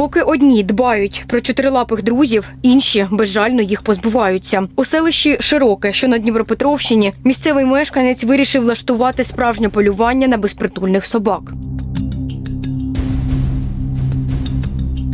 Поки одні дбають про чотирилапих друзів, інші безжально їх позбуваються. У селищі Широке, що на Дніпропетровщині, місцевий мешканець вирішив влаштувати справжнє полювання на безпритульних собак.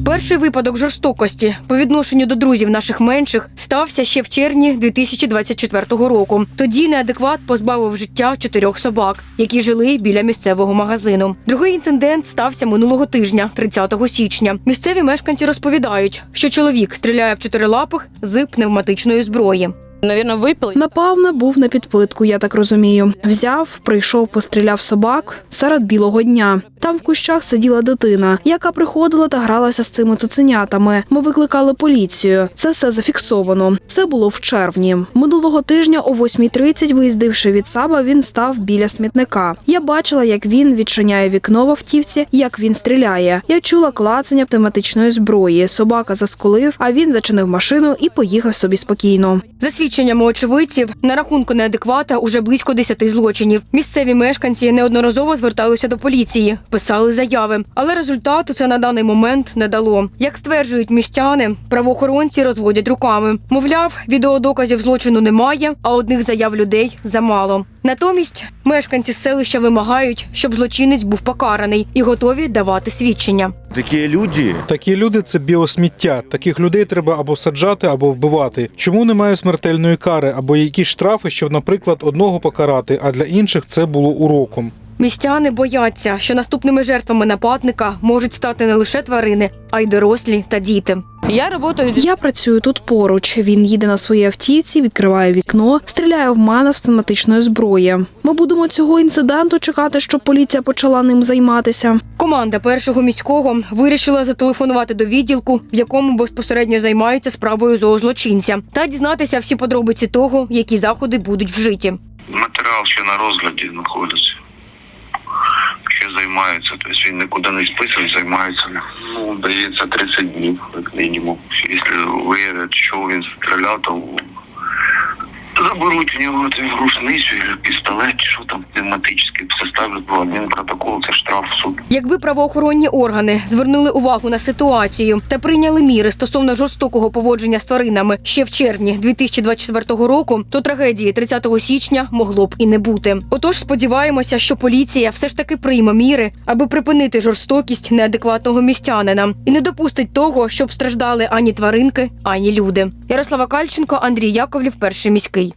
Перший випадок жорстокості по відношенню до друзів наших менших стався ще в червні 2024 року. Тоді неадекват позбавив життя чотирьох собак, які жили біля місцевого магазину. Другий інцидент стався минулого тижня, 30 січня. Місцеві мешканці розповідають, що чоловік стріляє в чотирилапих з пневматичної зброї. Навірно, випили. Напевно, був на підпитку, я так розумію. Взяв, прийшов, постріляв собак серед білого дня. Там в кущах сиділа дитина, яка приходила та гралася з цими цуценятами. Ми викликали поліцію. Це все зафіксовано. Це було в червні. Минулого тижня о 8.30, виїздивши від саба, він став біля смітника. Я бачила, як він відчиняє вікно в автівці, як він стріляє. Я чула клацання тематичної зброї. Собака заскулив, а він зачинив машину і поїхав собі спокійно. За свідченнями очевидців, на рахунку неадеквата уже близько 10 злочинів. Місцеві мешканці неодноразово зверталися до поліції, писали заяви, але результату це на даний момент не дало. Як стверджують містяни, правоохоронці розводять руками. Мовляв, відеодоказів злочину немає, а одних заяв людей замало. Натомість мешканці селища вимагають, щоб злочинець був покараний і готові давати свідчення. Такі люди Такі люди це біосміття. Таких людей треба або саджати, або вбивати. Чому немає смертельної кари або якісь штрафи, щоб, наприклад, одного покарати, а для інших це було уроком. Містяни бояться, що наступними жертвами нападника можуть стати не лише тварини, а й дорослі та діти. Я працюю Я працюю тут поруч. Він їде на своїй автівці, відкриває вікно, стріляє в мене з пневматичної зброї. Ми будемо цього інциденту чекати, щоб поліція почала ним займатися. Команда першого міського вирішила зателефонувати до відділку, в якому безпосередньо займаються справою зоозлочинця, та дізнатися всі подробиці того, які заходи будуть вжиті. Матеріал ще на розгляді знаходиться. Ще займаються, тобто він нікуди не списаний, займається. Ну, дається 30 днів, як мінімум. Якщо виявлять, що він стріляв, то заберуть у нього цю рушницю, пістолет, що там пневматичний, составлять адмінпротокол, це штраф суд. Якби правоохоронні органи звернули увагу на ситуацію та прийняли міри стосовно жорстокого поводження з тваринами ще в червні 2024 року, то трагедії 30 січня могло б і не бути. Отож, сподіваємося, що поліція все ж таки прийме міри, аби припинити жорстокість неадекватного містянина і не допустить того, щоб страждали ані тваринки, ані люди. Ярослава Кальченко, Андрій Яковлів, перший міський.